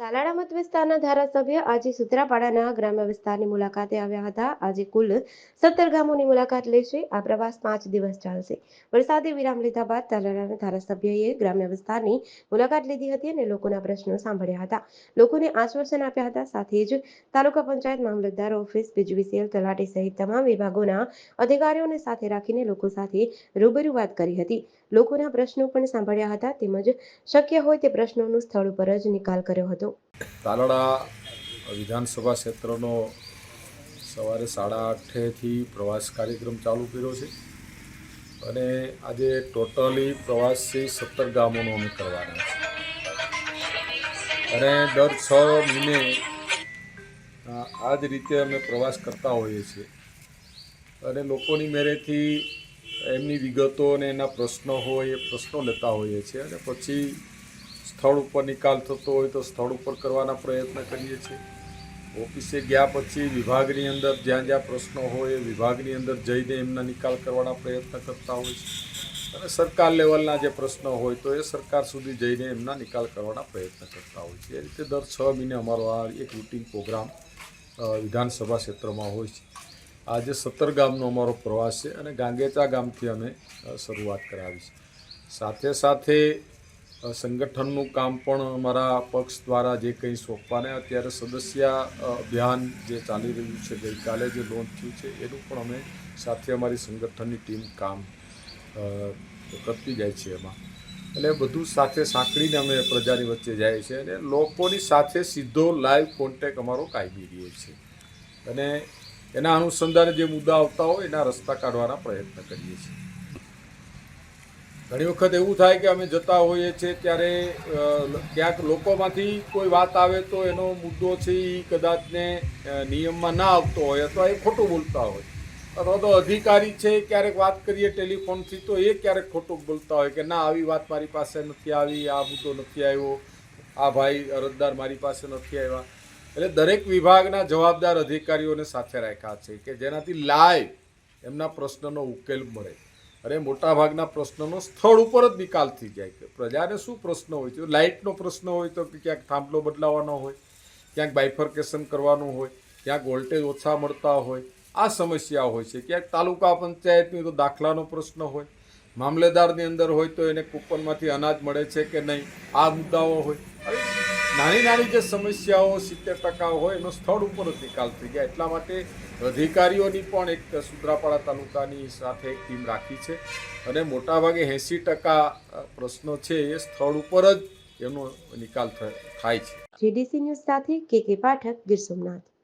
તાલાળા મત વિસ્તારના ધારાસભ્ય આજે સુત્રાપાડાના ગ્રામ્ય વિસ્તારની મુલાકાતે આવ્યા હતા. આજે કુલ સત્તર ગામોની મુલાકાત લેશે આ પ્રવાસ પાંચ દિવસ ચાલશે. વરસાદી વિરામ લીધા બાદ તાલાળાના ધારાસભ્યએ ગ્રામ્ય વિસ્તારની મુલાકાત લીધી હતી અને લોકોના પ્રશ્નો સાંભળ્યા હતા. લોકોને આશ્વાસન આપ્યા હતા. સાથે જ તાલુકા પંચાયત મામલતદાર ઓફિસ પીજીવીસીએલ તલાટી સહિત તમામ વિભાગોના અધિકારીઓને સાથે રાખીને લોકો સાથે રૂબરૂ વાત કરી હતી. લોકોના પ્રશ્નો પણ સાંભળ્યા હતા. તેમજ શક્ય હોય તે પ્રશ્નોનું સ્થળ ઉપર જ નિકાલ કર્યો હતો. તાલાળા વિધાનસભા ક્ષેત્રનો સવારે સાડા આઠેથી પ્રવાસ કાર્યક્રમ ચાલુ કર્યો છે. અને આજે ટોટલી પ્રવાસી સત્તર ગામોનો અમે કરવાના છે. અને દર છ મહિને આ જ રીતે અમે પ્રવાસ કરતા હોઈએ છીએ. અને લોકોની મેરેથી એમની વિગતો અને એના પ્રશ્નો હોય એ પ્રશ્નો લેતા હોઈએ છીએ. અને પછી સ્થળ ઉપર નિકાલ થતો હોય તો સ્થળ ઉપર કરવાના પ્રયત્ન કરીએ છીએ. ઓફિસે ગયા પછી વિભાગની અંદર જ્યાં જ્યાં પ્રશ્નો હોય એ વિભાગની અંદર જઈને એમના નિકાલ કરવાના પ્રયત્ન કરતા હોય છે. અને સરકાર લેવલના જે પ્રશ્નો હોય તો એ સરકાર સુધી જઈને એમના નિકાલ કરવાના પ્રયત્ન કરતા હોય છે. એ રીતે દર છ મહિને અમારો આ એક રૂટીન પ્રોગ્રામ વિધાનસભા ક્ષેત્રમાં હોય છે. આજે સત્તર ગામનો અમારો પ્રવાસ છે અને ગાંગેચા ગામથી અમે શરૂઆત કરાવી છે. સાથે સાથે સંગઠનનું કામ પણ અમારા પક્ષ દ્વારા જે કંઈ સોંપવાને અત્યારે સદસ્ય અભિયાન જે ચાલી રહ્યું છે, ગઈકાલે જે લોન્ચ થયું છે, એનું પણ અમે સાથે અમારી સંગઠનની ટીમ કામ કરતી જાય છે એમાં. એટલે બધું સાથે સાંકળીને અમે પ્રજાની વચ્ચે જાય છે અને લોકોની સાથે સીધો લાઈવ કોન્ટેક અમારો કાયમી રહે છે. અને એના અનુસંધાને જે મુદ્દા આવતા હોય એના રસ્તા કાઢવાના પ્રયત્ન કરીએ છીએ. ઘણી વખત એવું થાય કે અમે જતા હોઈએ છીએ ત્યારે ક્યાંક લોકોમાંથી કોઈ વાત આવે તો એનો મુદ્દો છે એ કદાચને નિયમમાં ના આવતો હોય અથવા એ ખોટું બોલતા હોય. અથવા તો અધિકારી છે ક્યારેક વાત કરીએ ટેલિફોનથી તો એ ક્યારેક ખોટું બોલતા હોય કે ના, આવી વાત મારી પાસે નથી આવી, આ મુદ્દો નથી આવ્યો, આ ભાઈ અરજદાર મારી પાસે નથી આવ્યા. એટલે દરેક વિભાગના જવાબદાર અધિકારીઓને સાથે રાખ્યા છે કે જેનાથી લાઈવ એમના પ્રશ્નનો ઉકેલ મળે. અને મોટાભાગના પ્રશ્નોનો સ્થળ ઉપર જ નિકાલ થઈ જાય કે પ્રજાને શું પ્રશ્ન હોય છે? લાઇટનો પ્રશ્ન હોય તો કે ક્યાંક થાંભલો બદલાવવાનો હોય, ક્યાંક બાયફર્કેશન કરવાનું હોય, ક્યાંક વોલ્ટેજ ઓછા મળતા હોય. આ સમસ્યા હોય છે. ક્યાંક તાલુકા પંચાયતની તો દાખલાનો પ્રશ્ન હોય, મામલેદારની અંદર હોય તો એને કૂપનમાંથી અનાજ મળે છે કે નહીં? આ મુદ્દાઓ હોય. નાની નાની જે સમસ્યાઓ સિત્તેર ટકા હોય, એનો સ્થળ ઉપર જ નિકાલ થઈ ગયા. એટલા માટે અધિકારીઓની પણ એક સુત્રાપાડા તાલુકાની સાથે એક ટીમ રાખી છે. અને મોટાભાગે એંસી ટકા પ્રશ્નો છે એ સ્થળ ઉપર જ એનો નિકાલ થાય છે. જીડીસી ન્યૂઝ સાથે કે કે પાઠક ગીર સોમનાથ.